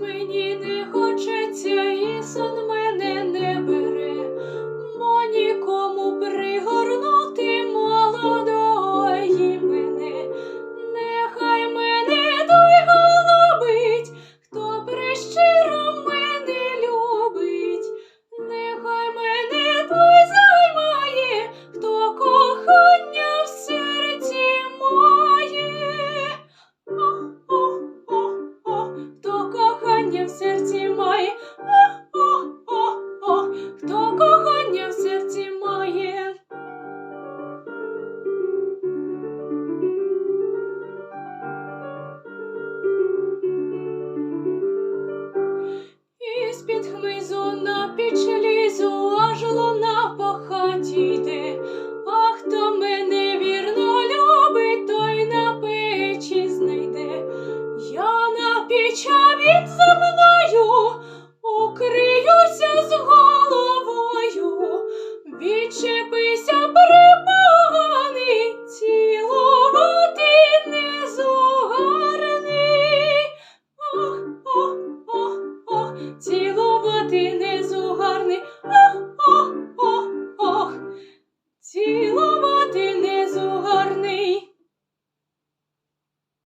мені не Відчепися припани, цілувати не зугарни, ох, ох, ох, ох, цілувати не зугарни, ох, ох, ох, ох, цілувати.